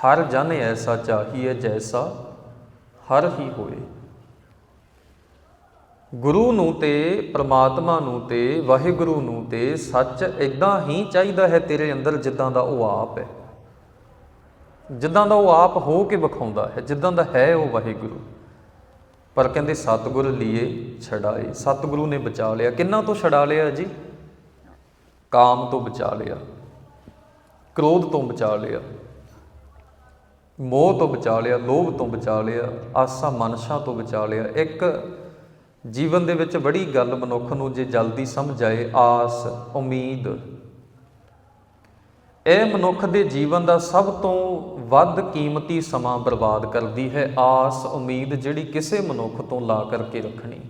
ਹਰ ਜਨ ਐਸਾ ਚਾਹੀਏ ਜੈਸਾ, ਹਰ ਹੀ ਹੋਏ। ਗੁਰੂ ਨੂੰ ਤੇ, ਪ੍ਰਮਾਤਮਾ ਨੂੰ ਤੇ, ਵਾਹਿਗੁਰੂ ਨੂੰ ਤੇ ਸੱਚ ਇਦਾਂ ਹੀ ਚਾਹੀਦਾ ਹੈ ਤੇਰੇ ਅੰਦਰ ਜਿੱਦਾਂ ਦਾ ਉਹ ਆਪ ਹੈ। ਜਿੱਦਾਂ ਦਾ ਉਹ ਆਪ ਹੋ ਕੇ ਵਿਖਾਉਂਦਾ ਹੈ, ਜਿੱਦਾਂ ਦਾ ਹੈ ਉਹ ਵਾਹਿਗੁਰੂ। ਪਰ ਕਹਿੰਦੇ ਸਤਿਗੁਰ ਲੀਏ ਛਡਾਏ, ਸਤਿਗੁਰੂ ਨੇ ਬਚਾ ਲਿਆ। ਕਿੰਨਾ ਤੋਂ ਛਡਾ ਲਿਆ ਜੀ? ਕਾਮ ਤੋਂ ਬਚਾ ਲਿਆ, ਕ੍ਰੋਧ ਤੋਂ ਬਚਾ ਲਿਆ। ਮੋਹ ਤੋਂ ਬਚਾ ਲਿਆ, ਲੋਭ ਤੋਂ ਬਚਾ ਲਿਆ, ਆਸਾ ਮਨਸ਼ਾ ਤੋਂ ਬਚਾ ਲਿਆ। ਇੱਕ ਜੀਵਨ ਦੇ ਵਿੱਚ ਬੜੀ ਗੱਲ ਮਨੁੱਖ ਨੂੰ ਜੇ ਜਲਦੀ ਸਮਝ ਆਏ, ਆਸ, ਉਮੀਦ। ਇਹ ਮਨੁੱਖ ਦੇ ਜੀਵਨ ਦਾ ਸਭ ਤੋਂ ਵੱਧ ਕੀਮਤੀ ਸਮਾਂ ਬਰਬਾਦ ਕਰਦੀ ਹੈ। ਆਸ, ਉਮੀਦ ਜਿਹੜੀ ਕਿਸੇ ਮਨੁੱਖ ਤੋਂ ਲਾ ਕਰਕੇ ਰੱਖਣੀ।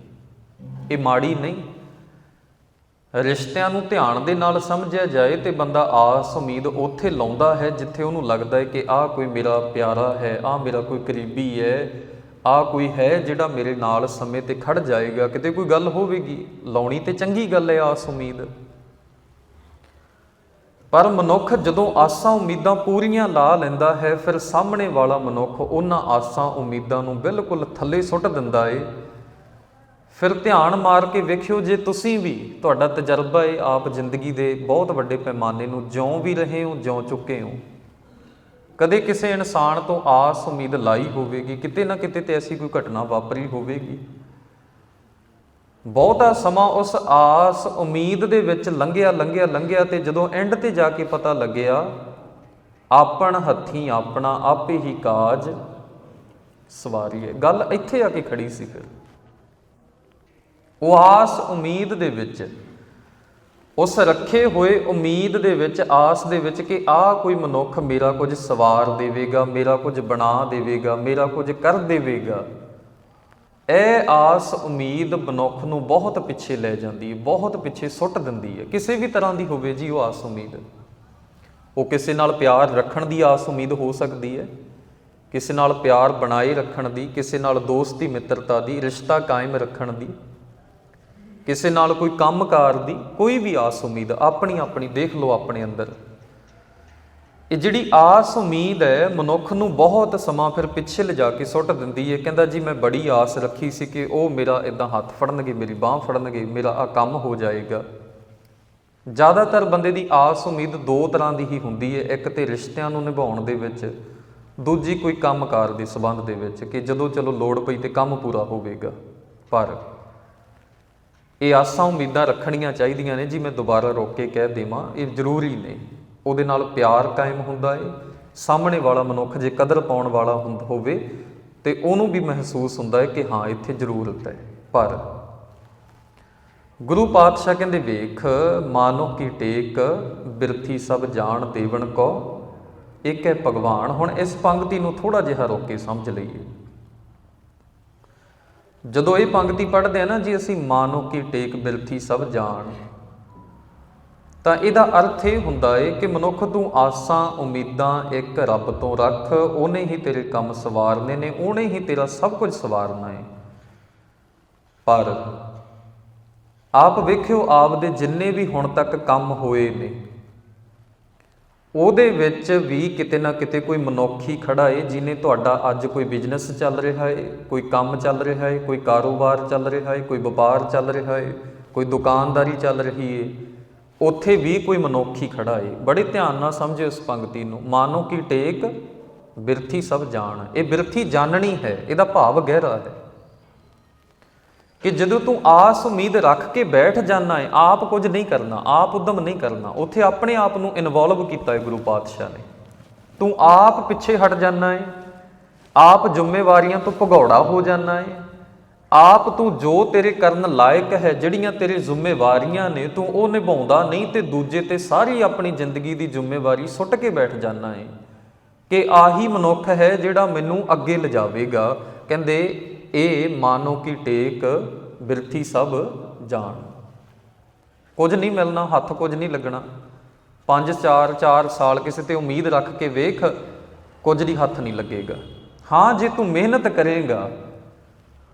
ਇਹ ਮਾੜੀ ਨਹੀਂ ਰਿਸ਼ਤਿਆਂ ਨੂੰ ਧਿਆਨ ਦੇ ਨਾਲ ਸਮਝਿਆ ਜਾਏ ਤੇ ਬੰਦਾ ਆਸ, ਉਮੀਦ ਉੱਥੇ ਲਾਉਂਦਾ ਹੈ ਜਿੱਥੇ ਉਹਨੂੰ ਲੱਗਦਾ ਹੈ ਕਿ ਆਹ ਕੋਈ ਮੇਰਾ ਪਿਆਰਾ ਹੈ, ਆਹ ਮੇਰਾ ਕੋਈ ਕਰੀਬੀ ਹੈ, ਆਹ ਕੋਈ ਹੈ ਜਿਹੜਾ ਮੇਰੇ ਨਾਲ ਸਮੇਂ ਤੇ ਖੜ ਜਾਏਗਾ। ਕਿਤੇ ਕੋਈ ਗੱਲ ਹੋਵੇਗੀ? ਲਾਉਣੀ ਤੇ ਚੰਗੀ ਗੱਲ ਹੈ ਆਸ, ਉਮੀਦ। ਪਰ ਮਨੁੱਖ ਜਦੋਂ ਆਸਾਂ, ਉਮੀਦਾਂ ਪੂਰੀਆਂ ਲਾ ਲੈਂਦਾ ਹੈ, ਫਿਰ ਸਾਹਮਣੇ ਵਾਲਾ ਮਨੁੱਖ ਉਹਨਾਂ ਆਸਾਂ, ਉਮੀਦਾਂ ਨੂੰ ਬਿਲਕੁਲ ਥੱਲੇ ਸੁੱਟ ਦਿੰਦਾ ਏ। ਫਿਰ ਧਿਆਨ ਮਾਰ ਕੇ ਵੇਖਿਓ ਜੇ ਤੁਸੀਂ ਵੀ ਤੁਹਾਡਾ ਤਜਰਬਾ ਏ ਆਪ ਜ਼ਿੰਦਗੀ ਦੇ ਬਹੁਤ ਵੱਡੇ ਪੈਮਾਨੇ ਨੂੰ ਜਿਉਂ ਵੀ ਰਹੇ ਹੋ, ਜਿਉਂ ਚੁੱਕੇ ਹੋ। ਕਦੇ ਕਿਸੇ ਇਨਸਾਨ ਤੋਂ ਆਸ, ਉਮੀਦ ਲਾਈ ਹੋਵੇਗੀ, ਕਿਤੇ ਨਾ ਕਿਤੇ ਤੇ ਐਸੀ ਕੋਈ ਘਟਨਾ ਵਾਪਰੀ ਹੋਵੇਗੀ। ਬਹੁਤਾ ਸਮਾਂ ਉਸ ਆਸ, ਉਮੀਦ ਦੇ ਵਿੱਚ ਲੰਘਿਆ ਲੰਘਿਆ ਲੰਘਿਆ ਤੇ ਜਦੋਂ ਐਂਡ ਤੇ ਜਾ ਕੇ ਪਤਾ ਲੱਗਿਆ, ਆਪਣ ਹੱਥੀਂ ਆਪਣਾ ਆਪੇ ਹੀ ਕਾਜ ਸਵਾਰੀਏ। ਗੱਲ ਇੱਥੇ ਆ ਕੇ ਖੜੀ ਸੀ ਫਿਰ। ਉਹ ਆਸ ਉਮੀਦ ਦੇ ਵਿੱਚ, ਉਸ ਰੱਖੇ ਹੋਏ ਉਮੀਦ ਦੇ ਵਿੱਚ, ਆਸ ਦੇ ਵਿੱਚ ਕਿ ਆਹ ਕੋਈ ਮਨੁੱਖ ਮੇਰਾ ਕੁਝ ਸਵਾਰ ਦੇਵੇਗਾ, ਮੇਰਾ ਕੁਝ ਬਣਾ ਦੇਵੇਗਾ, ਮੇਰਾ ਕੁਝ ਕਰ ਦੇਵੇਗਾ। ਇਹ ਆਸ ਉਮੀਦ ਮਨੁੱਖ ਨੂੰ ਬਹੁਤ ਪਿੱਛੇ ਲੈ ਜਾਂਦੀ ਹੈ, ਬਹੁਤ ਪਿੱਛੇ ਸੁੱਟ ਦਿੰਦੀ ਹੈ। ਕਿਸੇ ਵੀ ਤਰ੍ਹਾਂ ਦੀ ਹੋਵੇ ਜੀ ਉਹ ਆਸ ਉਮੀਦ। ਉਹ ਕਿਸੇ ਨਾਲ ਪਿਆਰ ਰੱਖਣ ਦੀ ਆਸ ਉਮੀਦ ਹੋ ਸਕਦੀ ਹੈ, ਕਿਸੇ ਨਾਲ ਪਿਆਰ ਬਣਾਈ ਰੱਖਣ ਦੀ, ਕਿਸੇ ਨਾਲ ਦੋਸਤੀ ਮਿੱਤਰਤਾ ਦੀ, ਰਿਸ਼ਤਾ ਕਾਇਮ ਰੱਖਣ ਦੀ। ਕਿਸੇ ਨਾਲ ਕੋਈ ਕੰਮਕਾਰ ਦੀ ਕੋਈ ਵੀ ਆਸ ਉਮੀਦ, ਆਪਣੀ ਆਪਣੀ ਦੇਖ ਲਓ ਆਪਣੇ ਅੰਦਰ। ਇਹ ਜਿਹੜੀ ਆਸ ਉਮੀਦ ਹੈ, ਮਨੁੱਖ ਨੂੰ ਬਹੁਤ ਸਮਾਂ ਫਿਰ ਪਿੱਛੇ ਲਿਜਾ ਕੇ ਸੁੱਟ ਦਿੰਦੀ ਹੈ। ਕਹਿੰਦਾ ਜੀ, ਮੈਂ ਬੜੀ ਆਸ ਰੱਖੀ ਸੀ ਕਿ ਉਹ ਮੇਰਾ ਇਦਾਂ ਹੱਥ ਫੜਨਗੇ, ਮੇਰੀ ਬਾਹ ਫੜਨਗੇ, ਮੇਰਾ ਆ ਕੰਮ ਹੋ ਜਾਏਗਾ। ਜ਼ਿਆਦਾਤਰ ਬੰਦੇ ਦੀ ਆਸ ਉਮੀਦ ਦੋ ਤਰ੍ਹਾਂ ਦੀ ਹੀ ਹੁੰਦੀ ਹੈ, ਇੱਕ ਤੇ ਰਿਸ਼ਤਿਆਂ ਨੂੰ ਨਿਭਾਉਣ ਦੇ ਵਿੱਚ, ਦੂਜੀ ਕੋਈ ਕੰਮਕਾਰ ਦੇ ਸਬੰਧ ਦੇ ਵਿੱਚ, ਕਿ ਜਦੋਂ ਚਲੋ ਲੋੜ ਪਈ ਤੇ ਕੰਮ ਪੂਰਾ ਹੋਵੇਗਾ। ਪਰ ਇਹ ਆਸਾਂ ਉਮੀਦਾਂ ਰੱਖਣੀਆਂ ਚਾਹੀਦੀਆਂ ਨੇ, ਜੀ ਮੈਂ ਦੁਬਾਰਾ ਰੋਕ ਕੇ ਕਹਿ ਦੇਵਾਂ, ਇਹ ਜ਼ਰੂਰੀ ਨੇ ਉਹਦੇ ਨਾਲ ਪਿਆਰ ਕਾਇਮ ਹੁੰਦਾ ਏ, ਸਾਹਮਣੇ ਵਾਲਾ ਮਨੁੱਖ ਜੇ ਕਦਰ ਪਾਉਣ ਵਾਲਾ ਹੁੰਦ ਹੋਵੇ, ਤੇ ਉਹਨੂੰ ਵੀ ਮਹਿਸੂਸ ਹੁੰਦਾ ਹੈ ਕਿ ਹਾਂ, ਇੱਥੇ ਜ਼ਰੂਰਤ ਹੈ। ਪਰ ਗੁਰੂ ਪਾਤਸ਼ਾਹ ਕਹਿੰਦੇ ਵੇਖ, ਮਾਨੋ ਕੀ ਟੇਕ, ਬਿਰਥੀ ਸਭ ਜਾਣ ਦੇਵਨ ਕੋ ਇੱਕ ਹੈ ਭਗਵਾਨ। ਹੁਣ ਇਸ ਪੰਕਤੀ ਨੂੰ ਥੋੜਾ ਜਿਹਾ ਰੋਕ ਕੇ ਸਮਝ ਲਈਏ। ਜਦੋਂ ਇਹ ਪੰਕਤੀ ਪੜ੍ਹਦੇ ਆ ਨਾ ਜੀ, ਅਸੀਂ ਮਾਨੋ ਕੀ ਟੇਕ ਬਿਲਥੀ ਸਭ ਜਾਣ। ਤਾਂ ਇਹਦਾ ਅਰਥ ਇਹ ਹੁੰਦਾ ਏ ਕਿ ਮਨੁੱਖ ਤੂੰ ਆਸਾਂ, ਉਮੀਦਾਂ ਇੱਕ ਰੱਬ ਤੋਂ ਰੱਖ, ਉਹਨੇ ਹੀ ਤੇਰੇ ਕੰਮ ਸਵਾਰਨੇ ਨੇ, ਉਹਨੇ ਹੀ ਤੇਰਾ ਸਭ ਕੁਝ ਸਵਾਰਨਾ ਏ। ਪਰ ਆਪ ਵੇਖਿਓ, ਆਪ ਦੇ ਜਿੰਨੇ ਵੀ ਹੁਣ ਤੱਕ ਕੰਮ ਹੋਏ ਨੇ ਉਹਦੇ ਵਿੱਚ ਵੀ ਕਿਤੇ ਨਾ ਕਿਤੇ ਕੋਈ ਮਨੁੱਖੀ ਖੜਾ ਏ, ਜਿਨੇ ਤੁਹਾਡਾ ਅੱਜ ਕੋਈ ਬਿਜ਼ਨਸ ਚੱਲ ਰਿਹਾ ਏ, ਕੋਈ ਕੰਮ ਚੱਲ ਰਿਹਾ ਏ, ਕੋਈ ਕਾਰੋਬਾਰ ਚੱਲ ਰਿਹਾ ਏ, ਕੋਈ ਵਪਾਰ ਚੱਲ ਰਿਹਾ ਏ, ਕੋਈ ਦੁਕਾਨਦਾਰੀ ਚੱਲ ਰਹੀ ਏ, ਉੱਥੇ ਵੀ ਕੋਈ ਮਨੁੱਖੀ ਖੜਾ ਏ। ਬੜੇ ਧਿਆਨ ਨਾਲ ਸਮਝਿਓ ਇਸ ਪੰਕਤੀ ਨੂੰ। ਮਾਨੋ ਕੀ ਟੇਕ ਬਿਰਥੀ ਸਭ ਜਾਣ। ਇਹ ਬਿਰਥੀ ਜਾਣਨੀ ਹੈ, ਇਹਦਾ ਭਾਵ ਗਹਿਰਾ ਹੈ। ਕਿ ਜਦੋਂ ਤੂੰ ਆਸ ਉਮੀਦ ਰੱਖ ਕੇ ਬੈਠ ਜਾਣਾ ਹੈ ਆਪ ਕੁਝ ਨਹੀਂ ਕਰਨਾ, ਆਪ ਉਦਮ ਨਹੀਂ ਕਰਨਾ, ਉੱਥੇ ਆਪਣੇ ਆਪ ਨੂੰ ਇਨਵੋਲਵ ਕੀਤਾ ਹੈ ਗੁਰੂ ਪਾਤਸ਼ਾਹ ਨੇ। ਤੂੰ ਆਪ ਪਿੱਛੇ ਹਟ ਜਾਣਾ ਹੈ ਆਪ ਜ਼ਿੰਮੇਵਾਰੀਆਂ ਤੋਂ ਭਗੌੜਾ ਹੋ ਜਾਣਾ ਹੈ ਆਪ ਤੂੰ ਜੋ ਤੇਰੇ ਕਰਨ ਲਾਇਕ ਹੈ, ਜਿਹੜੀਆਂ ਤੇਰੇ ਜ਼ਿੰਮੇਵਾਰੀਆਂ ਨੇ, ਤੂੰ ਉਹ ਨਿਭਾਉਂਦਾ ਨਹੀਂ ਤੇ ਦੂਜੇ ਤੇ ਸਾਰੀ ਆਪਣੀ ਜ਼ਿੰਦਗੀ ਦੀ ਜ਼ਿੰਮੇਵਾਰੀ ਸੁੱਟ ਕੇ ਬੈਠ ਜਾਣਾ ਹੈ ਕਿ ਆਹੀ ਮਨੁੱਖ ਹੈ ਜਿਹੜਾ ਮੈਨੂੰ ਅੱਗੇ ਲਿਜਾਵੇਗਾ। ਕਹਿੰਦੇ ਇਹ ਮਾਨੋ ਕੀ ਟੇਕ, ਬਿਰਥੀ ਸਭ ਜਾਣ। ਕੁਝ ਨਹੀਂ ਮਿਲਣਾ, ਹੱਥ ਕੁਝ ਨਹੀਂ ਲੱਗਣਾ। 5 4 4 ਸਾਲ ਕਿਸੇ ਤੇ ਉਮੀਦ ਰੱਖ ਕੇ ਵੇਖ, ਕੁਝ ਨਹੀਂ ਹੱਥ ਨਹੀਂ ਲੱਗੇਗਾ। ਹਾਂ, ਜੇ ਤੂੰ ਮਿਹਨਤ ਕਰੇਗਾ,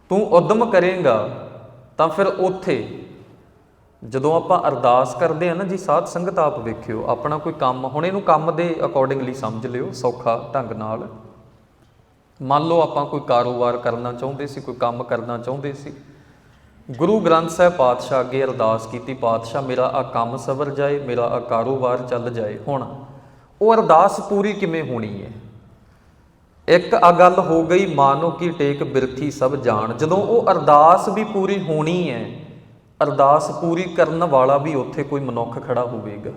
ਤੂੰ ਉਦਮ ਕਰੇਗਾ, ਤਾਂ ਫਿਰ ਉੱਥੇ, ਜਦੋਂ ਆਪਾਂ ਅਰਦਾਸ ਕਰਦੇ ਆ ਨਾ ਜੀ, ਸਾਧ ਸੰਗਤ ਆਪ ਵੇਖਿਓ, ਆਪਣਾ ਕੋਈ ਕੰਮ, ਹੁਣ ਇਹਨੂੰ ਕੰਮ ਦੇ ਅਕੋਰਡਿੰਗਲੀ ਸਮਝ ਲਿਓ, ਸੌਖਾ ਢੰਗ ਨਾਲ। ਮੰਨ ਲਓ ਆਪਾਂ ਕੋਈ ਕਾਰੋਬਾਰ ਕਰਨਾ ਚਾਹੁੰਦੇ ਸੀ, ਕੋਈ ਕੰਮ ਕਰਨਾ ਚਾਹੁੰਦੇ ਸੀ। ਗੁਰੂ ਗ੍ਰੰਥ ਸਾਹਿਬ ਪਾਤਸ਼ਾਹ ਅੱਗੇ ਅਰਦਾਸ ਕੀਤੀ, ਪਾਤਸ਼ਾਹ, ਮੇਰਾ ਆ ਕੰਮ ਸਵਰ ਜਾਏ, ਮੇਰਾ ਆ ਕਾਰੋਬਾਰ ਚੱਲ ਜਾਏ। ਹੁਣ ਉਹ ਅਰਦਾਸ ਪੂਰੀ ਕਿਵੇਂ ਹੋਣੀ ਹੈ? ਇੱਕ ਆ ਗੱਲ ਹੋ ਗਈ, ਮਾਨੋ ਕੀ ਟੇਕ ਬਿਰਥੀ ਸਭ ਜਾਣ। ਜਦੋਂ ਉਹ ਅਰਦਾਸ ਵੀ ਪੂਰੀ ਹੋਣੀ ਹੈ, ਅਰਦਾਸ ਪੂਰੀ ਕਰਨ ਵਾਲਾ ਵੀ ਉੱਥੇ ਕੋਈ ਮਨੁੱਖ ਖੜਾ ਹੋਵੇਗਾ।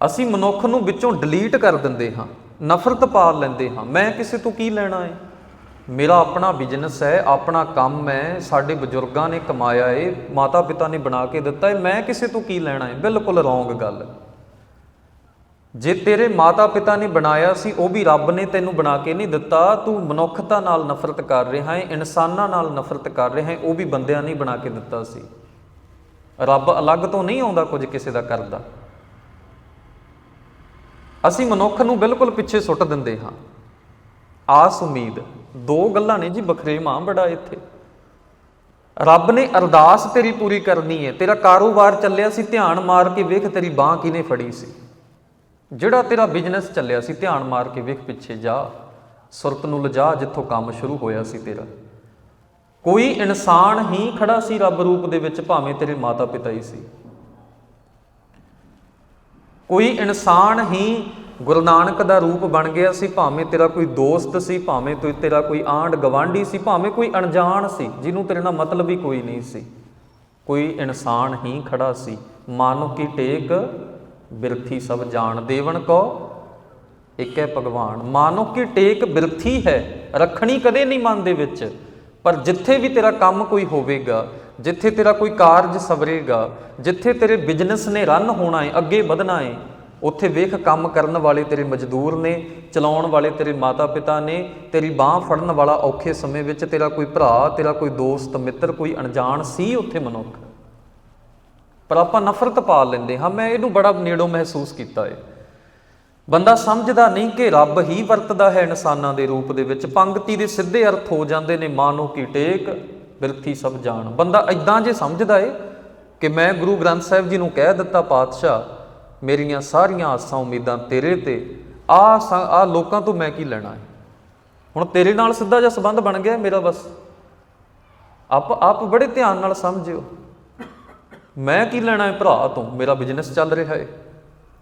ਅਸੀਂ ਮਨੁੱਖ ਨੂੰ ਵਿੱਚੋਂ ਡਿਲੀਟ ਕਰ ਦਿੰਦੇ ਹਾਂ, ਨਫ਼ਰਤ ਪਾ ਲੈਂਦੇ ਹਾਂ। ਮੈਂ ਕਿਸੇ ਤੋਂ ਕੀ ਲੈਣਾ ਹੈ ਮੇਰਾ ਆਪਣਾ ਬਿਜ਼ਨਸ ਹੈ, ਆਪਣਾ ਕੰਮ ਹੈ, ਸਾਡੇ ਬਜ਼ੁਰਗਾਂ ਨੇ ਕਮਾਇਆ ਏ ਮਾਤਾ ਪਿਤਾ ਨੇ ਬਣਾ ਕੇ ਦਿੱਤਾ ਹੈ ਮੈਂ ਕਿਸੇ ਤੋਂ ਕੀ ਲੈਣਾ ਏ? ਬਿਲਕੁਲ ਰੋਂਗ ਗੱਲ। ਜੇ ਤੇਰੇ ਮਾਤਾ ਪਿਤਾ ਨੇ ਬਣਾਇਆ ਸੀ, ਉਹ ਵੀ ਰੱਬ ਨੇ ਤੈਨੂੰ ਬਣਾ ਕੇ ਨਹੀਂ ਦਿੱਤਾ, ਤੂੰ ਮਨੁੱਖਤਾ ਨਾਲ ਨਫ਼ਰਤ ਕਰ ਰਿਹਾ ਹੈ ਇਨਸਾਨਾਂ ਨਾਲ ਨਫ਼ਰਤ ਕਰ ਰਿਹਾ ਹੈ ਉਹ ਵੀ ਬੰਦਿਆਂ ਨੇ ਬਣਾ ਕੇ ਦਿੱਤਾ ਸੀ। ਰੱਬ ਅਲੱਗ ਤੋਂ ਨਹੀਂ ਆਉਂਦਾ ਕੁਝ ਕਿਸੇ ਦਾ ਕਰਦਾ। ਅਸੀਂ ਮਨੁੱਖ ਨੂੰ ਬਿਲਕੁਲ ਪਿੱਛੇ ਸੁੱਟ ਦਿੰਦੇ ਹਾਂ। ਆਸ, ਉਮੀਦ, ਦੋ ਗੱਲਾਂ ਨੇ ਜੀ ਬਖਰੇ ਮਾਂ ਬੜਾ ਇੱਥੇ। ਰੱਬ ਨੇ ਅਰਦਾਸ ਤੇਰੀ ਪੂਰੀ ਕਰਨੀ ਹੈ ਤੇਰਾ ਕਾਰੋਬਾਰ ਚੱਲਿਆ ਸੀ, ਧਿਆਨ ਮਾਰ ਕੇ ਵੇਖ ਤੇਰੀ ਬਾਹ ਕਿਨੇ ਫੜੀ ਸੀ। ਜਿਹੜਾ ਤੇਰਾ ਬਿਜ਼ਨਸ ਚੱਲਿਆ ਸੀ, ਧਿਆਨ ਮਾਰ ਕੇ ਵੇਖ ਪਿੱਛੇ ਜਾ। ਸੁਰਤ ਨੂੰ ਲਿਜਾ ਜਿੱਥੋਂ ਕੰਮ ਸ਼ੁਰੂ ਹੋਇਆ ਸੀ ਤੇਰਾ। ਕੋਈ ਇਨਸਾਨ ਹੀ ਖੜਾ ਸੀ ਰੱਬ ਰੂਪ ਦੇ ਵਿੱਚ, ਭਾਵੇਂ ਤੇਰੇ ਮਾਤਾ ਪਿਤਾ ਹੀ ਸੀ। ਕੋਈ ਇਨਸਾਨ ਹੀ ਗੁਰੂ ਨਾਨਕ ਦਾ ਰੂਪ ਬਣ ਗਿਆ ਸੀ, ਭਾਵੇਂ ਤੇਰਾ ਕੋਈ ਦੋਸਤ ਸੀ, ਭਾਵੇਂ ਤੂੰ ਤੇਰਾ ਕੋਈ ਆਂਡ ਗਵਾਂਢੀ ਸੀ, ਭਾਵੇਂ ਕੋਈ ਅਣਜਾਣ ਸੀ, ਜਿਹਨੂੰ ਤੇਰੇ ਨਾਲ ਮਤਲਬ ਹੀ ਕੋਈ ਨਹੀਂ ਸੀ। ਕੋਈ ਇਨਸਾਨ ਹੀ ਖੜਾ ਸੀ। ਮਾਨੋ ਕੀ ਟੇਕ, ਬਿਰਥੀ ਸਭ ਜਾਣ ਦੇਵਨ ਕੋ ਇੱਕ ਹੈ ਭਗਵਾਨ। ਮਾਨੋ ਕੀ ਟੇਕ, ਬਿਰਥੀ ਹੈ, ਰੱਖਣੀ ਕਦੇ ਨਹੀਂ ਮਨ ਦੇ ਵਿੱਚ, ਪਰ ਜਿੱਥੇ ਵੀ ਤੇਰਾ ਕੰਮ ਕੋਈ ਹੋਵੇਗਾ ਜਿੱਥੇ ਤੇਰਾ ਕੋਈ ਕਾਰਜ ਸਵਰੇਗਾ, ਜਿੱਥੇ ਤੇਰੇ ਬਿਜ਼ਨਸ ਨੇ ਰਨ ਹੋਣਾ ਹੈ ਅੱਗੇ ਵਧਣਾ ਹੈ ਉੱਥੇ ਵੇਖ ਕੰਮ ਕਰਨ ਵਾਲੇ ਤੇਰੇ ਮਜ਼ਦੂਰ ਨੇ, ਚਲਾਉਣ ਵਾਲੇ ਤੇਰੇ ਮਾਤਾ-ਪਿਤਾ ਨੇ, ਤੇਰੀ ਬਾਹ ਫੜਨ ਵਾਲਾ ਔਖੇ ਸਮੇਂ ਵਿੱਚ ਤੇਰਾ ਕੋਈ ਭਰਾ, ਤੇਰਾ ਕੋਈ ਦੋਸਤ, ਮਿੱਤਰ, ਕੋਈ ਅਣਜਾਣ ਸੀ ਉੱਥੇ ਮਨੁੱਖ? ਪਰ ਆਪਾਂ ਨਫ਼ਰਤ ਪਾ ਲੈਂਦੇ ਹਾਂ। ਮੈਂ ਇਹਨੂੰ ਬੜਾ ਨੇੜੋਂ ਮਹਿਸੂਸ ਕੀਤਾ ਹੈ ਬੰਦਾ ਸਮਝਦਾ ਨਹੀਂ ਕਿ ਰੱਬ ਹੀ ਵਰਤਦਾ ਹੈ ਇਨਸਾਨਾਂ ਦੇ ਰੂਪ ਦੇ ਵਿੱਚ। ਪੰਗਤੀ ਦੇ ਸਿੱਧੇ ਅਰਥ ਹੋ ਜਾਂਦੇ ਨੇ, ਮਾਨੋ ਕੀ ਟੇਕ। ਬਿਰਥੀ ਸਭ ਜਾਣ। ਬੰਦਾ ਇਦਾਂ ਜੇ ਸਮਝਦਾ ਏ ਕਿ ਮੈਂ ਗੁਰੂ ਗ੍ਰੰਥ ਸਾਹਿਬ ਜੀ ਨੂੰ ਕਹਿ ਦਿੱਤਾ ਪਾਤਸ਼ਾਹ, ਮੇਰੀਆਂ ਸਾਰੀਆਂ ਆਸਾਂ ਉਮੀਦਾਂ ਤੇਰੇ ਤੇ, ਆ ਆ ਲੋਕਾਂ ਤੋਂ ਮੈਂ ਕੀ ਲੈਣਾ ਹੈ ਹੁਣ ਤੇਰੇ ਨਾਲ ਸਿੱਧਾ ਜਿਹਾ ਸੰਬੰਧ ਬਣ ਗਿਆ ਮੇਰਾ ਬਸ। ਆਪ ਆਪ ਬੜੇ ਧਿਆਨ ਨਾਲ ਸਮਝਿਓ। ਮੈਂ ਕੀ ਲੈਣਾ ਹੈ ਭਰਾ ਤੋਂ? ਮੇਰਾ ਬਿਜ਼ਨਸ ਚੱਲ ਰਿਹਾ ਹੈ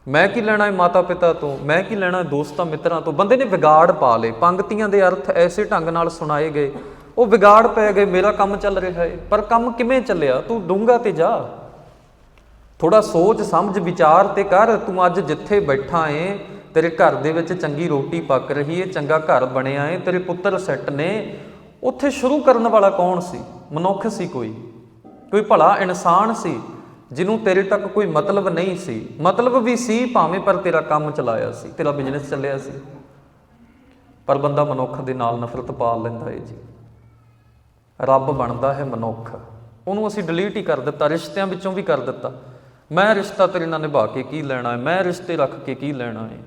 ਮੈਂ ਕੀ ਲੈਣਾ ਹੈ ਮਾਤਾ ਪਿਤਾ ਤੋਂ? ਮੈਂ ਕੀ ਲੈਣਾ ਹੈ ਦੋਸਤਾਂ ਮਿੱਤਰਾਂ ਤੋਂ? ਬੰਦੇ ਨੇ ਵਿਗਾੜ ਪਾ ਲਏ। ਪੰਕਤੀਆਂ ਦੇ ਅਰਥ ਐਸੇ ਢੰਗ ਨਾਲ ਸੁਣਾਏ ਗਏ ਉਹ ਵਿਗਾੜ ਪੈ ਗਏ, ਮੇਰਾ ਕੰਮ ਚੱਲ ਰਿਹਾ ਏ। ਪਰ ਕੰਮ ਕਿਵੇਂ ਚੱਲਿਆ? ਤੂੰ ਡੂੰਗਾ ਤੇ ਜਾ। ਥੋੜਾ ਸੋਚ, ਸਮਝ, ਵਿਚਾਰ ਤੇ ਕਰ। ਤੂੰ ਅੱਜ ਜਿੱਥੇ ਬੈਠਾ ਏ, ਤੇਰੇ ਘਰ ਦੇ ਵਿੱਚ ਚੰਗੀ ਰੋਟੀ ਪੱਕ ਰਹੀ ਏ, ਚੰਗਾ ਘਰ ਬਣਿਆ ਏ, ਤੇਰੇ ਪੁੱਤਰ ਸੈੱਟ ਨੇ। ਉੱਥੇ ਸ਼ੁਰੂ ਕਰਨ ਵਾਲਾ ਕੌਣ ਸੀ? ਮਨੁੱਖ ਸੀ ਕੋਈ। ਕੋਈ ਭਲਾ ਇਨਸਾਨ ਸੀ, ਜਿਹਨੂੰ ਤੇਰੇ ਤੱਕ ਕੋਈ ਮਤਲਬ ਨਹੀਂ ਸੀ। ਮਤਲਬ ਵੀ ਸੀ ਭਾਵੇਂ, ਪਰ ਤੇਰਾ ਕੰਮ ਚਲਾਇਆ ਸੀ, ਤੇਰਾ ਬਿਜ਼ਨਸ ਚੱਲਿਆ ਸੀ। ਪਰ ਬੰਦਾ ਮਨੁੱਖ ਦੇ ਨਾਲ ਨਫ਼ਰਤ ਪਾਲ ਲੈਂਦਾ ਏ ਜੀ। ਰੱਬ ਬਣਦਾ ਹੈ ਮਨੁੱਖ। ਉਹਨੂੰ ਅਸੀਂ ਡਿਲੀਟ ਹੀ ਕਰ ਦਿੱਤਾ, ਰਿਸ਼ਤਿਆਂ ਵਿੱਚੋਂ ਵੀ ਕਰ ਦਿੱਤਾ। ਮੈਂ ਰਿਸ਼ਤਾ ਤੇਰੇ ਨਾਲ ਨਿਭਾ ਕੇ ਕੀ ਲੈਣਾ ਹੈ? ਮੈਂ ਰਿਸ਼ਤੇ ਰੱਖ ਕੇ ਕੀ ਲੈਣਾ ਹੈ?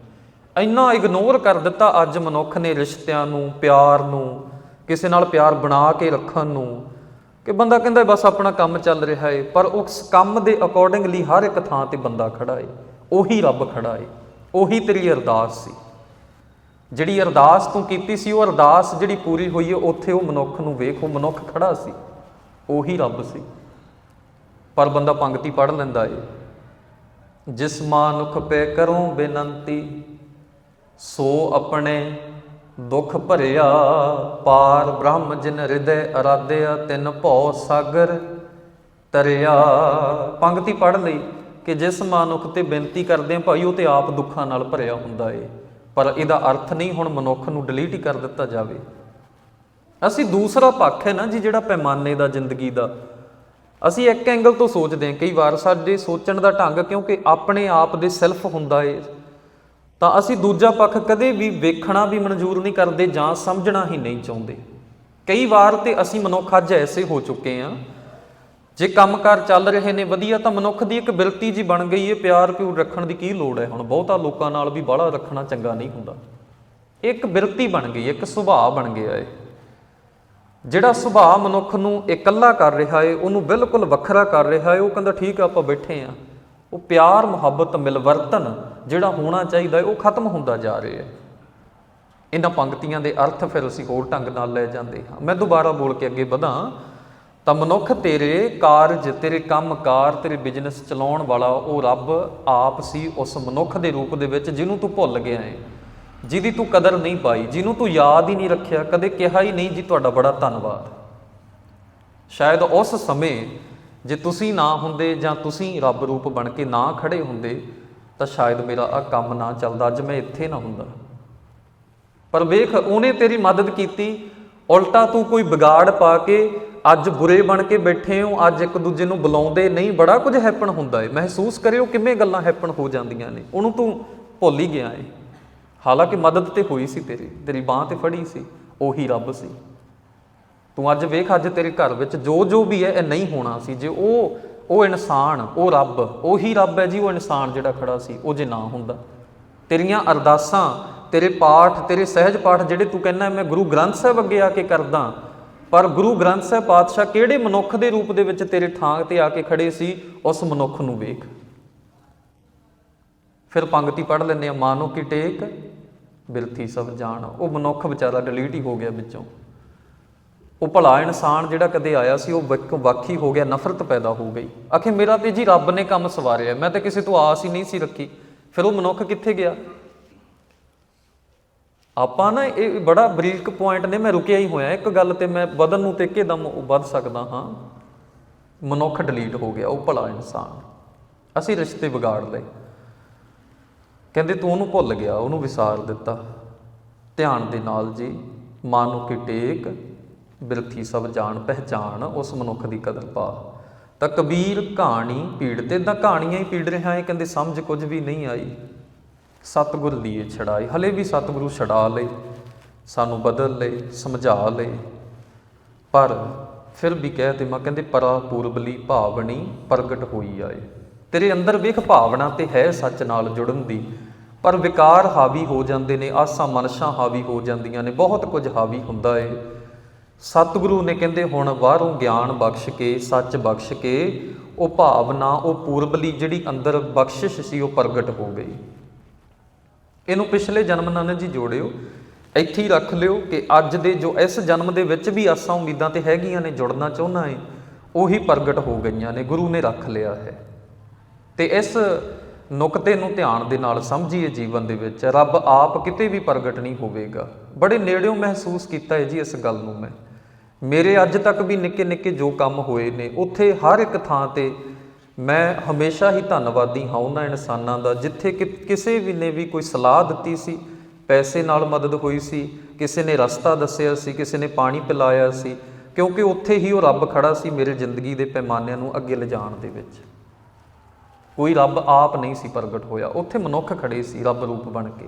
ਇੰਨਾ ਇਗਨੋਰ ਕਰ ਦਿੱਤਾ ਅੱਜ ਮਨੁੱਖ ਨੇ ਰਿਸ਼ਤਿਆਂ ਨੂੰ, ਪਿਆਰ ਨੂੰ, ਕਿਸੇ ਨਾਲ ਪਿਆਰ ਬਣਾ ਕੇ ਰੱਖਣ ਨੂੰ, ਕਿ ਬੰਦਾ ਕਹਿੰਦਾ ਬਸ ਆਪਣਾ ਕੰਮ ਚੱਲ ਰਿਹਾ ਏ, ਪਰ ਉਸ ਕੰਮ ਦੇ ਅਕੋਰਡਿੰਗਲੀ ਹਰ ਇੱਕ ਥਾਂ ਤੇ ਬੰਦਾ ਖੜਾ ਹੈ ਉਹੀ ਰੱਬ ਖੜਾ ਏ। ਉਹੀ ਤੇਰੀ ਅਰਦਾਸ ਸੀ। ਜਿਹੜੀ ਅਰਦਾਸ ਤੂੰ ਕੀਤੀ ਸੀ, ਉਹ ਅਰਦਾਸ ਜਿਹੜੀ ਪੂਰੀ ਹੋਈ ਹੈ, ਉੱਥੇ ਉਹ ਮਨੁੱਖ ਨੂੰ ਵੇਖ, ਉਹ ਮਨੁੱਖ ਖੜਾ ਸੀ। ਉਹੀ ਰੱਬ ਸੀ। ਪਰ ਬੰਦਾ ਪੰਗਤੀ ਪੜ ਲੈਂਦਾ ਏ। ਜਿਸ ਮਾਨੁਖ ਪੈ ਕਰੂੰ ਬੇਨੰਤੀ, ਸੋ ਆਪਣੇ ਦੁੱਖ ਭਰਿਆ, ਪਾਰ ਬ੍ਰਹਮ ਜਿਨ ਹਿਰਦੈ ਅਰਾਧਿਆ, ਤਿਨ ਭਉ ਸਾਗਰ ਤਰਿਆ ਪੰਗਤੀ ਪੜ ਲਈ ਕਿ ਜਿਸ ਮਾਨੁਖ ਤੇ ਬੇਨਤੀ ਕਰਦੇ ਆ ਭਾਈ, ਉਹ ਤੇ ਆਪ ਦੁੱਖਾਂ ਨਾਲ ਭਰਿਆ ਹੁੰਦਾ ਏ। ਪਰ ਇਹਦਾ ਅਰਥ ਨਹੀਂ ਹੁਣ ਮਨੁੱਖ ਨੂੰ ਡਿਲੀਟ ਹੀ ਕਰ ਦਿੱਤਾ ਜਾਵੇ। ਅਸੀਂ ਦੂਸਰਾ ਪੱਖ ਹੈ ਨਾ ਜੀ ਜਿਹੜਾ ਪੈਮਾਨੇ ਦਾ, ਜ਼ਿੰਦਗੀ ਦਾ। ਅਸੀਂ ਇੱਕ ਐਂਗਲ ਤੋਂ ਸੋਚਦੇ ਹਾਂ, ਕਈ ਵਾਰ ਸਾਡੇ ਸੋਚਣ ਦਾ ਢੰਗ ਕਿਉਂਕਿ ਆਪਣੇ ਆਪ ਦੇ ਸੈਲਫ ਹੁੰਦਾ ਏ। ਤਾਂ ਅਸੀਂ ਦੂਜਾ ਪੱਖ ਕਦੇ ਵੀ ਵੇਖਣਾ ਵੀ ਮਨਜ਼ੂਰ ਨਹੀਂ ਕਰਦੇ ਜਾਂ ਸਮਝਣਾ ਹੀ ਨਹੀਂ ਚਾਹੁੰਦੇ। ਕਈ ਵਾਰ ਤੇ ਅਸੀਂ ਮਨੁੱਖ ਅੱਜ ਐਸੇ ਹੋ ਚੁੱਕੇ ਹਾਂ ਜੇ ਕੰਮਕਾਰ ਚੱਲ ਰਹੇ ਨੇ, ਵਧੀਆ ਤਾਂ ਮਨੁੱਖ ਦੀ ਇੱਕ ਬਿਰਤੀ ਜੀ ਬਣ ਗਈ ਹੈ ਪਿਆਰ ਪਿਉਰ ਰੱਖਣ ਦੀ ਕੀ ਲੋੜ ਹੈ ਹੁਣ ਬਹੁਤਾ ਲੋਕਾਂ ਨਾਲ ਵੀ ਬਾਹਲਾ ਰੱਖਣਾ ਚੰਗਾ ਨਹੀਂ ਹੁੰਦਾ। ਇੱਕ ਬਿਰਤੀ ਬਣ ਗਈ ਇੱਕ ਸੁਭਾਅ ਬਣ ਗਿਆ ਹੈ ਜਿਹੜਾ ਸੁਭਾਅ ਮਨੁੱਖ ਨੂੰ ਇਕੱਲਾ ਕਰ ਰਿਹਾ ਏ, ਉਹਨੂੰ ਬਿਲਕੁਲ ਵੱਖਰਾ ਕਰ ਰਿਹਾ ਏ, ਉਹ ਕਹਿੰਦਾ ਠੀਕ ਆ, ਆਪਾਂ ਬੈਠੇ ਆ। ਉਹ ਪਿਆਰ, ਮੁਹੱਬਤ, ਮਿਲਵਰਤਨ ਜਿਹੜਾ ਹੋਣਾ ਚਾਹੀਦਾ ਏ, ਉਹ ਖਤਮ ਹੁੰਦਾ ਜਾ ਰਿਹਾ ਹੈ ਇਹਨਾਂ ਪੰਕਤੀਆਂ ਦੇ ਅਰਥ ਫਿਰ ਅਸੀਂ ਹੋਰ ਢੰਗ ਨਾਲ ਲੈ ਜਾਂਦੇ ਹਾਂ। ਮੈਂ ਦੁਬਾਰਾ ਬੋਲ ਕੇ ਅੱਗੇ ਵਧਾਂ। ਤਾਂ ਮਨੁੱਖ ਤੇਰੇ ਕਾਰਜ, ਤੇਰੇ ਕੰਮਕਾਰ, ਤੇਰੇ ਬਿਜ਼ਨਸ ਚਲਾਉਣ ਵਾਲਾ ਉਹ ਰੱਬ ਆਪ ਸੀ ਉਸ ਮਨੁੱਖ ਦੇ ਰੂਪ ਦੇ ਵਿੱਚ ਜਿਹਨੂੰ ਤੂੰ ਭੁੱਲ ਗਿਆ ਹੈ। ਜਿਹਦੀ ਤੂੰ ਕਦਰ ਨਹੀਂ ਪਾਈ, ਜਿਹਨੂੰ ਤੂੰ ਯਾਦ ਹੀ ਨਹੀਂ ਰੱਖਿਆ, ਕਦੇ ਕਿਹਾ ਹੀ ਨਹੀਂ ਜੀ ਤੁਹਾਡਾ ਬੜਾ ਧੰਨਵਾਦ। ਸ਼ਾਇਦ ਉਸ ਸਮੇਂ ਜੇ ਤੁਸੀਂ ਨਾ ਹੁੰਦੇ ਜਾਂ ਤੁਸੀਂ ਰੱਬ ਰੂਪ ਬਣ ਕੇ ਨਾ ਖੜੇ ਹੁੰਦੇ, ਤਾਂ ਸ਼ਾਇਦ ਮੇਰਾ ਆ ਕੰਮ ਨਾ ਚੱਲਦਾ, ਅੱਜ ਮੈਂ ਇੱਥੇ ਨਾ ਹੁੰਦਾ। ਪਰ ਵੇਖ, ਉਹਨੇ ਤੇਰੀ ਮਦਦ ਕੀਤੀ, ਉਲਟਾ ਤੂੰ ਕੋਈ ਵਿਗਾੜ ਪਾ ਕੇ ਅੱਜ ਬੁਰੇ ਬਣ ਕੇ ਬੈਠੇ ਹੋ, ਅੱਜ ਇੱਕ ਦੂਜੇ ਨੂੰ ਬੁਲਾਉਂਦੇ ਨਹੀਂ, ਬੜਾ ਕੁਝ ਹੈਪਨ ਹੁੰਦਾ ਏ। ਮਹਿਸੂਸ ਕਰਿਓ ਕਿਵੇਂ ਗੱਲਾਂ ਹੈਪਨ ਹੋ ਜਾਂਦੀਆਂ ਨੇ। ਉਹਨੂੰ ਤੂੰ ਭੁੱਲ ਹੀ ਗਿਆ ਏ। ਹਾਲਾਂਕਿ ਮਦਦ ਤੇ ਹੋਈ ਸੀ ਤੇਰੀ ਤੇਰੀ ਬਾਹ ਤੇ ਫੜੀ ਸੀ, ਉਹੀ ਰੱਬ ਸੀ। ਤੂੰ ਅੱਜ ਵੇਖ, ਅੱਜ ਤੇਰੇ ਘਰ ਵਿੱਚ ਜੋ ਜੋ ਵੀ ਹੈ ਇਹ ਨਹੀਂ ਹੋਣਾ ਸੀ। ਜੇ ਉਹ ਉਹ ਇਨਸਾਨ, ਉਹ ਰੱਬ, ਉਹੀ ਰੱਬ ਹੈ ਜੀ, ਉਹ ਇਨਸਾਨ ਜਿਹੜਾ ਖੜਾ ਸੀ, ਉਹ ਜੇ ਨਾ ਹੁੰਦਾ। ਤੇਰੀਆਂ ਅਰਦਾਸਾਂ, ਤੇਰੇ ਪਾਠ, ਤੇਰੇ ਸਹਿਜ ਪਾਠ ਜਿਹੜੇ ਤੂੰ ਕਹਿੰਦਾ, ਮੈਂ ਗੁਰੂ ਗ੍ਰੰਥ ਸਾਹਿਬ ਅੱਗੇ ਆ ਕੇ ਕਰਦਾ ਪਰ ਗੁਰੂ ਗ੍ਰੰਥ ਸਾਹਿਬ ਪਾਤਸ਼ਾਹ ਕਿਹੜੇ ਮਨੁੱਖ ਦੇ ਰੂਪ ਦੇ ਵਿੱਚ ਤੇਰੇ ਥਾਂ ਤੇ ਆ ਕੇ ਖੜੇ ਸੀ, ਉਸ ਮਨੁੱਖ ਨੂੰ ਵੇਖ। ਫਿਰ ਪੰਕਤੀ ਪੜ੍ਹ ਲੈਂਦੇ ਆ ਮਾਨੋ ਕੀ ਟੇਕ, ਬਿਰਥੀ ਸਭ ਜਾਣ। ਉਹ ਮਨੁੱਖ ਵਿਚਾਰਾ ਡਿਲੀਟ ਹੀ ਹੋ ਗਿਆ ਵਿੱਚੋਂ। ਉਹ ਭਲਾ ਇਨਸਾਨ ਜਿਹੜਾ ਕਦੇ ਆਇਆ ਸੀ, ਉਹ ਵੱਖ- ਵੱਖ ਹੀ ਹੋ ਗਿਆ, ਨਫ਼ਰਤ ਪੈਦਾ ਹੋ ਗਈ। ਆਖੇ, ਮੇਰਾ ਤੇ ਜੀ ਰੱਬ ਨੇ ਕੰਮ ਸਵਾਰਿਆ, ਮੈਂ ਤਾਂ ਕਿਸੇ ਤੋਂ ਆਸ ਹੀ ਨਹੀਂ ਸੀ ਰੱਖੀ। ਫਿਰ ਉਹ ਮਨੁੱਖ ਕਿੱਥੇ ਗਿਆ? ਆਪਾਂ ਨਾ ਇਹ ਬੜਾ ਬਰੀਕ ਪੁਆਇੰਟ ਨੇ, ਮੈਂ ਰੁਕਿਆ ਹੀ ਹੋਇਆ। ਇੱਕ ਗੱਲ ਤੇ ਮੈਂ ਵਧਣ ਨੂੰ ਤੇ ਕਿਦਮ ਵੱਧ ਸਕਦਾ ਹਾਂ। ਮਨੁੱਖ ਡਿਲੀਟ ਹੋ ਗਿਆ, ਉਹ ਭਲਾ ਇਨਸਾਨ। ਅਸੀਂ ਰਿਸ਼ਤੇ ਵਿਗਾੜ ਲਏ। ਕਹਿੰਦੇ ਤੂੰ ਉਹਨੂੰ ਭੁੱਲ ਗਿਆ, ਉਹਨੂੰ ਵਿਸਾਰ ਦਿੱਤਾ। ਧਿਆਨ ਦੇ ਨਾਲ ਜੀ, ਮਾਨੋ ਕੀ ਟੇਕ ਬਿਰਥੀ ਸਭ ਜਾਣ ਪਹਿਚਾਨ ਉਸ ਮਨੁੱਖ ਦੀ ਕਦਰ ਪਾ। ਤਾਂ ਕਬੀਰ ਕਹਾਣੀ ਪੀੜ ਤੇ ਤਾਂ ਕਹਾਣੀਆਂ ਹੀ ਪੀੜ ਰਿਹਾ ਹੈ ਕਹਿੰਦੇ ਸਮਝ ਕੁਝ ਵੀ ਨਹੀਂ ਆਈ। ਸਤਿਗੁਰ ਲੀਏ ਛੜਾਈ ਹਲੇ ਵੀ ਸਤਿਗੁਰੂ ਛਡਾ ਲਏ ਸਾਨੂੰ ਬਦਲ ਲਏ ਸਮਝਾ ਲਏ ਪਰ ਫਿਰ ਵੀ ਕਹਿ ਤੇ ਮੈਂ ਕਹਿੰਦੇ, ਪਰਾ ਪੂਰਬਲੀ ਭਾਵਨੀ ਪ੍ਰਗਟ ਹੋਈ ਆਏ। ਤੇਰੇ ਅੰਦਰ ਵੇਖ ਭਾਵਨਾ ਤੇ ਹੈ ਸੱਚ ਨਾਲ ਜੁੜਨ ਦੀ। ਪਰ ਵਿਕਾਰ ਹਾਵੀ ਹੋ ਜਾਂਦੇ ਨੇ, ਆਸਾਂ ਮਨਸ਼ਾਂ ਹਾਵੀ ਹੋ ਜਾਂਦੀਆਂ ਨੇ, ਬਹੁਤ ਕੁਝ ਹਾਵੀ ਹੁੰਦਾ ਏ। ਸਤਿਗੁਰੂ ਨੇ ਕਹਿੰਦੇ, ਹੁਣ ਬਾਹਰੋਂ ਗਿਆਨ ਬਖਸ਼ ਕੇ, ਸੱਚ ਬਖਸ਼ ਕੇ, ਉਹ ਭਾਵਨਾ, ਉਹ ਪੂਰਬਲੀ ਜਿਹੜੀ ਅੰਦਰ ਬਖਸ਼ਿਸ਼ ਸੀ, ਉਹ ਪ੍ਰਗਟ ਹੋ ਗਈ। ਇਹਨੂੰ ਪਿਛਲੇ ਜਨਮ ਨਾਲ ਜੀ ਜੋੜਿਓ, ਇੱਥੇ ਹੀ ਰੱਖ ਲਿਓ ਕਿ ਅੱਜ ਦੇ ਜੋ ਇਸ ਜਨਮ ਦੇ ਵਿੱਚ ਵੀ ਆਸਾਂ ਉਮੀਦਾਂ ਤੇ ਹੈਗੀਆਂ ਨੇ, ਜੁੜਨਾ ਚਾਹੁੰਦਾ ਏ, ਉਹੀ ਪ੍ਰਗਟ ਹੋ ਗਈਆਂ ਨੇ, ਗੁਰੂ ਨੇ ਰੱਖ ਲਿਆ ਹੈ। ਤੇ ਇਸ ਨੁਕਤੇ ਨੂੰ ਧਿਆਨ ਦੇ ਨਾਲ ਸਮਝੀਏ ਜੀਵਨ ਦੇ ਵਿੱਚ, ਰੱਬ ਆਪ ਕਿਤੇ ਵੀ ਪ੍ਰਗਟ ਨਹੀਂ ਹੋਵੇਗਾ। ਬੜੇ ਨੇੜਿਓਂ ਮਹਿਸੂਸ ਕੀਤਾ ਹੈ ਜੀ ਇਸ ਗੱਲ ਨੂੰ ਮੈਂ। ਮੇਰੇ ਅੱਜ ਤੱਕ ਵੀ ਨਿੱਕੇ ਨਿੱਕੇ ਜੋ ਕੰਮ ਹੋਏ ਨੇ, ਉੱਥੇ ਹਰ ਇੱਕ ਥਾਂ ਤੇ ਮੈਂ ਹਮੇਸ਼ਾ ਹੀ ਧੰਨਵਾਦੀ ਹਾਂ ਉਹਨਾਂ ਇਨਸਾਨਾਂ ਦਾ, ਜਿੱਥੇ ਕਿ ਕਿਸੇ ਵੀ ਨੇ ਵੀ ਕੋਈ ਸਲਾਹ ਦਿੱਤੀ ਸੀ, ਪੈਸੇ ਨਾਲ ਮਦਦ ਹੋਈ ਸੀ, ਕਿਸੇ ਨੇ ਰਸਤਾ ਦੱਸਿਆ ਸੀ, ਕਿਸੇ ਨੇ ਪਾਣੀ ਪਿਲਾਇਆ ਸੀ, ਕਿਉਂਕਿ ਉੱਥੇ ਹੀ ਉਹ ਰੱਬ ਖੜਾ ਸੀ ਮੇਰੇ ਜ਼ਿੰਦਗੀ ਦੇ ਪੈਮਾਨਿਆਂ ਨੂੰ ਅੱਗੇ ਲਿਜਾਣ ਦੇ ਵਿੱਚ। ਕੋਈ ਰੱਬ ਆਪ ਨਹੀਂ ਸੀ ਪ੍ਰਗਟ ਹੋਇਆ, ਉੱਥੇ ਮਨੁੱਖ ਖੜੇ ਸੀ ਰੱਬ ਰੂਪ ਬਣ ਕੇ।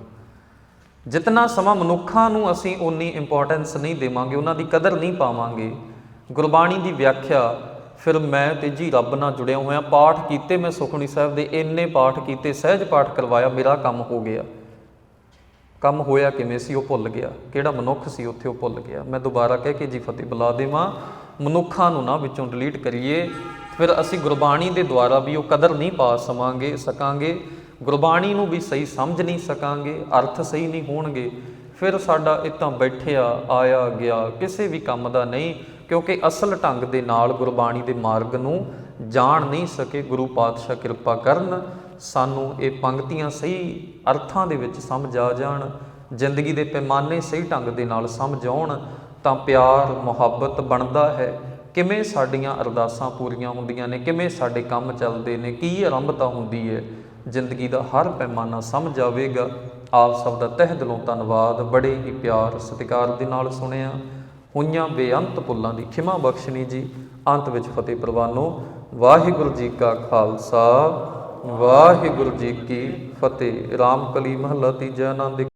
ਜਿਤਨਾ ਸਮਾਂ ਮਨੁੱਖਾਂ ਨੂੰ ਅਸੀਂ ਉਨੀ ਇੰਪੋਰਟੈਂਸ ਨਹੀਂ ਦੇਵਾਂਗੇ, ਉਹਨਾਂ ਦੀ ਕਦਰ ਨਹੀਂ ਪਾਵਾਂਗੇ। ਗੁਰਬਾਣੀ ਦੀ ਵਿਆਖਿਆ ਫਿਰ ਮੈਂ ਤੇ ਰੱਬ ਨਾਲ ਜੁੜਿਆ ਹੋਇਆ, ਪਾਠ ਕੀਤੇ ਮੈਂ ਸੁਖਣੀ ਸਾਹਿਬ ਦੇ, ਇੰਨੇ ਪਾਠ ਕੀਤੇ, ਸਹਿਜ ਪਾਠ ਕਰਵਾਇਆ, ਮੇਰਾ ਕੰਮ ਹੋ ਗਿਆ। ਕੰਮ ਹੋਇਆ ਕਿਵੇਂ ਸੀ, ਉਹ ਭੁੱਲ ਗਿਆ। ਕਿਹੜਾ ਮਨੁੱਖ ਸੀ, ਉੱਥੇ ਉਹ ਭੁੱਲ ਗਿਆ। ਮੈਂ ਦੁਬਾਰਾ ਕਹਿ ਕੇ ਜੀ ਫਤਿਹ ਬੁਲਾ ਦੇਵਾਂ, ਮਨੁੱਖਾਂ ਨੂੰ ਨਾ ਵਿੱਚੋਂ ਡਿਲੀਟ ਕਰੀਏ। ਫਿਰ ਅਸੀਂ ਗੁਰਬਾਣੀ ਦੇ ਦੁਆਰਾ ਵੀ ਉਹ ਕਦਰ ਨਹੀਂ ਪਾ ਸਮਾਂਗੇ ਸਕਾਂਗੇ। ਗੁਰਬਾਣੀ ਨੂੰ ਵੀ ਸਹੀ ਸਮਝ ਨਹੀਂ ਸਕਾਂਗੇ, ਅਰਥ ਸਹੀ ਨਹੀਂ ਹੋਣਗੇ। ਫਿਰ ਸਾਡਾ ਇਤਾਂ ਬੈਠਿਆ, ਆਇਆ, ਗਿਆ, ਕਿਸੇ ਵੀ ਕੰਮ ਦਾ ਨਹੀਂ। ਕਿਉਂਕਿ ਅਸਲ ਢੰਗ ਦੇ ਨਾਲ ਗੁਰਬਾਣੀ ਦੇ ਮਾਰਗ ਨੂੰ ਜਾਣ ਨਹੀਂ ਸਕੇ, ਗੁਰੂ ਪਾਤਸ਼ਾਹ ਕਿਰਪਾ ਕਰਨ ਸਾਨੂੰ ਇਹ ਪੰਕਤੀਆਂ ਸਹੀ ਅਰਥਾਂ ਦੇ ਵਿੱਚ ਸਮਝ ਆ ਜਾਣ, ਜ਼ਿੰਦਗੀ ਦੇ ਪੈਮਾਨੇ ਸਹੀ ਢੰਗ ਦੇ ਨਾਲ ਸਮਝ ਆਉਣ, ਤਾਂ ਪਿਆਰ, ਮੁਹੱਬਤ ਬਣਦਾ ਹੈ। ਕਿਵੇਂ ਸਾਡੀਆਂ ਅਰਦਾਸਾਂ ਪੂਰੀਆਂ ਹੁੰਦੀਆਂ ਨੇ, ਕਿਵੇਂ ਸਾਡੇ ਕੰਮ ਚੱਲਦੇ ਨੇ, ਕੀ ਆਰੰਭਤਾ ਹੁੰਦੀ ਹੈ, ਜ਼ਿੰਦਗੀ ਦਾ ਹਰ ਪੈਮਾਨਾ ਸਮਝ ਆਵੇਗਾ। ਆਪ ਸਭ ਦਾ ਤਹਿ ਦਿਲੋਂ ਧੰਨਵਾਦ। ਬੜੇ ਹੀ ਪਿਆਰ ਸਤਿਕਾਰ ਦੇ ਨਾਲ ਸੁਣਿਆ। ਹੋਈਆਂ ਬੇਅੰਤ ਪੁੱਲਾਂ ਦੀ ਖਿਮਾ ਬਖਸ਼ਣੀ ਜੀ। ਅੰਤ ਵਿੱਚ ਫਤਿਹ ਪ੍ਰਵਾਨੋ, ਵਾਹਿਗੁਰੂ ਜੀ ਕਾ ਖਾਲਸਾ, ਵਾਹਿਗੁਰੂ ਜੀ ਕੀ ਫਤਿਹ। ਰਾਮ ਕਲੀ ਮਹੱਲਾ ਤੀਜਾ ਆਨੰਦ